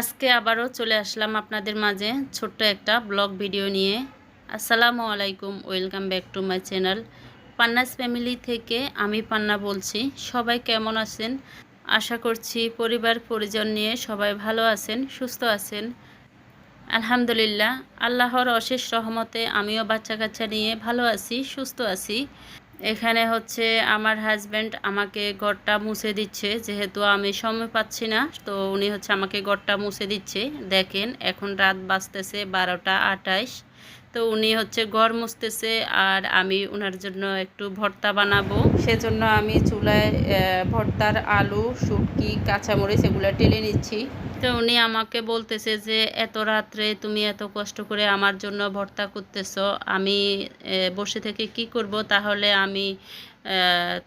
আজকে আবারও চলে আসলাম আপনাদের মাঝে ছোট্ট একটা ব্লগ ভিডিও নিয়ে। আসসালামু আলাইকুম, welcome back to my channel. Panna's family থেকে আমি পান্না বলছি। সবাই কেমন আছেন? আশা করছি পরিবার, পরিজন নিয়ে সবাই ভালো আছেন, সুস্থ আছেন। আলহামদুলিল্লাহ, আল্লাহর অশেষ রহমতে আমিও বাচ্চা কাচ্চা নিয়ে ভালো আছি, সুস্থ আছি। এখানে হচ্ছে আমার হাজব্যান্ড আমাকে ঘরটা মুছে দিচ্ছে, যেহেতু আমি সময় পাচ্ছি না, তো উনি হচ্ছে আমাকে ঘরটা মুছে দিচ্ছে। দেখেন, এখন রাত বাজতেছে বারোটা আটাইশ তো উনি হচ্ছে ঘর মুছতেছে আর আমি ওনার জন্য একটু ভর্তা বানাবো। সেজন্য আমি চুলায় ভর্তার আলু, শুটকি, কাঁচামরিচ এগুলো টেলে নিচ্ছি। তো উনি আমাকে বলতেছে যে, এত রাত্রে তুমি এত কষ্ট করে আমার জন্য ভর্তা করতেছ, আমি বসে থেকে কি করব? তাহলে আমি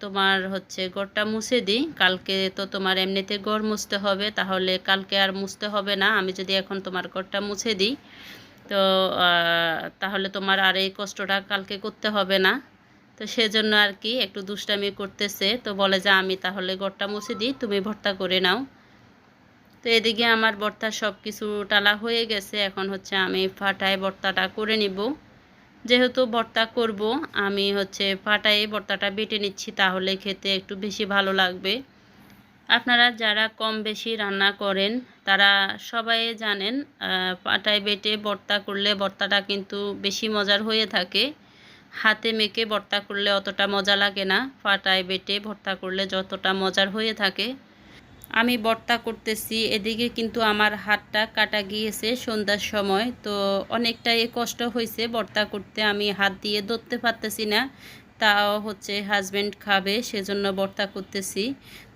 তোমার হচ্ছে গড়টা মুছে দিই। কালকে তো তোমার এমনিতে গড় মুছতে হবে, তাহলে কালকে আর মুছতে হবে না। আমি যদি এখন তোমার গড়টা মুছে দিই তো তাহলে তোমার আর এই কষ্টটা কালকে করতে হবে না। তো সেজন্য আর কি একটু দুষ্টামি করতেছে। তো বলে যে আমি তাহলে ঘরটা মুছে দিই, তুমি ভর্তা করে নাও। তো এদিকে আমার ভর্তা সব কিছু টালা হয়ে গেছে। এখন হচ্ছে আমি ফাটায় ভর্তাটা করে নিব। যেহেতু ভর্তা করব, আমি হচ্ছে ফাটায় ভর্তাটা বেটে নিচ্ছি, তাহলে খেতে একটু বেশি ভালো লাগবে। আপনারা যারা কম বেশি রান্না করেন, তারা সবাই জানেন পাটায় বেটে বর্তা করলে বর্তাটা কিন্তু বেশি মজার হয়ে থাকে। হাতে মেখে ভর্তা করলে অতটা মজা লাগে না। পাটায় বেটে ভর্তা করলে যতটা মজার হয়ে থাকে। আমি ভর্তা করতেছি, এদিকে কিন্তু আমার হাতটা কাটা গিয়েছে সন্ধ্যার সময়। তো অনেকটাই কষ্ট হয়েছে ভর্তা করতে। আমি হাত দিয়ে ধরতে পারতেছি না। তাও হচ্ছে হাজব্যান্ড খাবে, সেজন্য ভর্তা করতেছি।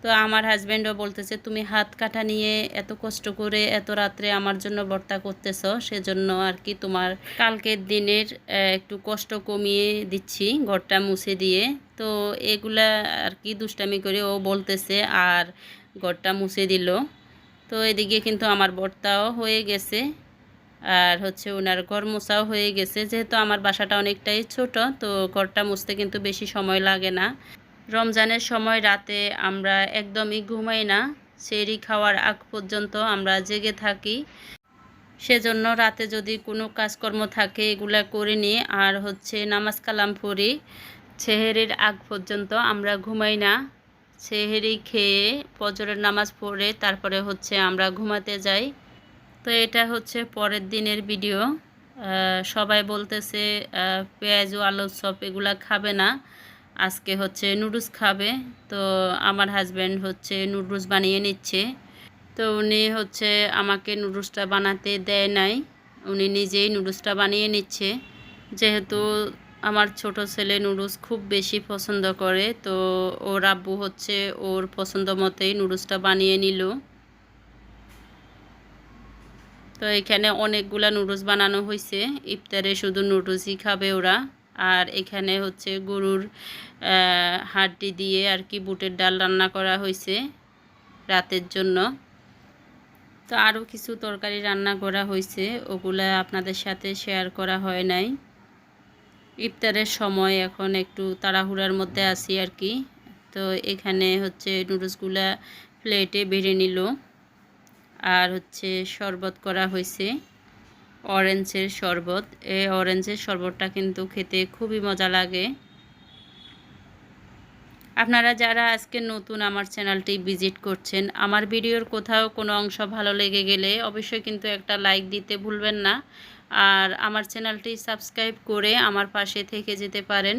তো আমার হাজব্যান্ডও বলতেছে, তুমি হাত কাটা নিয়ে এত কষ্ট করে এত রাত্রে আমার জন্য ভর্তা করতেছ, সেজন্য আর কি তোমার কালকের দিনের একটু কষ্ট কমিয়ে দিচ্ছি, ঘরটা মুছে দিয়ে। তো এগুলা আর কি দুষ্টামি করে ও বলতেছে, আর ঘরটা মুছে দিল। তো এদিকে কিন্তু আমার ভর্তাও হয়ে গেছে। আর হচ্ছে ওনার ঘর মোছাও হয়ে গেছে। যেহেতু আমার বাসাটা অনেকটাই ছোট, তো ঘরটা মুছতে কিন্তু বেশি সময় লাগে না। রমজানের সময় রাতে আমরা একদমই ঘুমাই না। সেরি খাওয়ার আগ পর্যন্ত আমরা জেগে থাকি। সেজন্য রাতে যদি কোনো কাজকর্ম থাকে, এগুলা করে নিই আর হচ্ছে নামাজ কালাম পড়ি, সেহেরির আগ পর্যন্ত আমরা ঘুমাই না। সেহেরি খেয়ে ফজরের নামাজ পড়ে, তারপরে হচ্ছে আমরা ঘুমাতে যাই। তো এটা হচ্ছে পরের দিনের ভিডিও। সবাই বলতেছে পেঁয়াজ ও আলুর চপ এগুলা খাবে না। আজকে হচ্ছে নুডলস খাবে। তো আমার হাজব্যান্ড হচ্ছে নুডলস বানিয়ে নিচ্ছে। তো উনি হচ্ছে আমাকে নুডলসটা বানাতে দেয় নাই। উনি নিজেই নুডলসটা বানিয়ে নিচ্ছে। যেহেতু আমার ছোট ছেলে নুডলস খুব বেশি পছন্দ করে, তো ওর আব্বু হচ্ছে ওর পছন্দ মতোই নুডলসটা বানিয়ে নিল। তো এখানে অনেকগুলা নুডলস বানানো হয়েছে ইফতারে শুধু নুডলসই খাবে ওরা। আর এখানে হচ্ছে গরুর হাড্ডি দিয়ে আর কি বুটের ডাল রান্না করা হয়েছে রাতের জন্য। তো আরও কিছু তরকারি রান্না করা হয়েছে ওগুলা আপনাদের সাথে শেয়ার করা হয় নাই। ইফতারের সময় এখন একটু তাড়াহুড়ার মধ্যে আছি আর কি। তো এখানে হচ্ছে নুডলসগুলা প্লেটে বেড়ে নিল। আর হচ্ছে শরবত করা হয়েছে। অরেঞ্জের শরবত। এই অরেঞ্জের শরবতটা কিন্তু খেতে খুবই মজা লাগে। আপনারা যারা আজকে নতুন আমার চ্যানেলটি ভিজিট করছেন, আমার ভিডিওর কোথাও কোনো অংশ ভালো লেগে গেলে অবশ্যই কিন্তু একটা লাইক দিতে ভুলবেন না। আর আমার চ্যানেলটি সাবস্ক্রাইব করে আমার পাশে থেকে যেতে পারেন।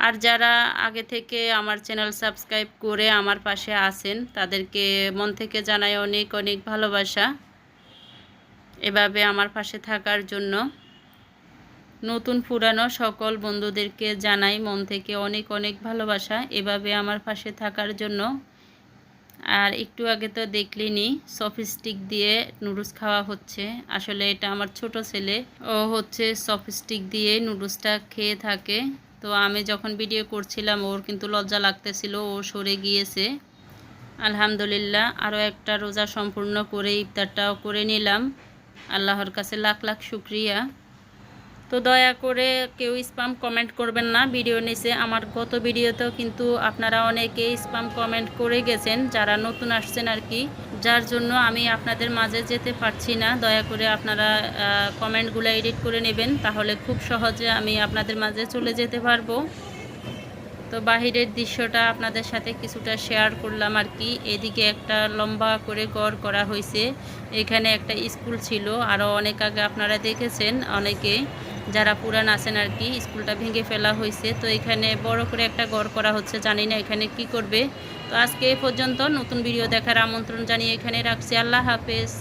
আর যারা আগে থেকে আমার চ্যানেল সাবস্ক্রাইব করে আমার পাশে আছেন, তাদেরকে মন থেকে জানাই অনেক অনেক ভালোবাসা। এভাবে আমার পাশে থাকার জন্য নতুন, পুরানো সকল বন্ধুদেরকে জানাই মন থেকে অনেক অনেক ভালোবাসা। এভাবে আমার পাশে থাকার জন্য। আর একটু আগে তো দেখলিনি, সফিস্টিক দিয়ে নুডলস খাওয়া হচ্ছে। আসলে এটা আমার ছোট ছেলে। ও হচ্ছে সফিস্টিক দিয়ে নুডলসটা খেয়ে থাকে। তো আমি যখন ভিডিও করছিলাম, ওর কিন্তু লজ্জা লাগতেছিল, ও সরে গিয়েছে। আলহামদুলিল্লাহ আরও একটা রোজা সম্পূর্ণ করে ইফতারটাও করে নিলাম। আল্লাহর কাছে লাখ লাখ শুক্রিয়া। তো দয়া করে কেউ স্পাম কমেন্ট করবেন না। ভিডিও নিচে আমার গত ভিডিওতেও কিন্তু আপনারা অনেকে স্পাম কমেন্ট করে গেছেন, যারা নতুন আসছেন আর কি। যার জন্য আমি আপনাদের মাঝে যেতে পারছি না, দয়া করে আপনারা কমেন্টগুলো এডিট করে নেবেন, তাহলে খুব সহজে আমি আপনাদের মাঝে চলে যেতে পারব। তো বাহিরের দৃশ্যটা আপনাদের সাথে কিছুটা শেয়ার করলাম আর কি, এদিকে একটা লম্বা করে গড় করা হয়েছে, এখানে একটা স্কুল ছিল, আরও অনেক আগে আপনারা দেখেছেন অনেকে। যারা পুরান আছেন আর কি, স্কুলটা ভেঙে ফেলা হয়েছে। তো এখানে বড় করে একটা গড় করা হচ্ছে, জানি না এখানে কি করবে। তো আজকে এ পর্যন্ত নতুন ভিডিও দেখার আমন্ত্রণ জানিয়ে এখানে রাখছি। আল্লাহ হাফেজ।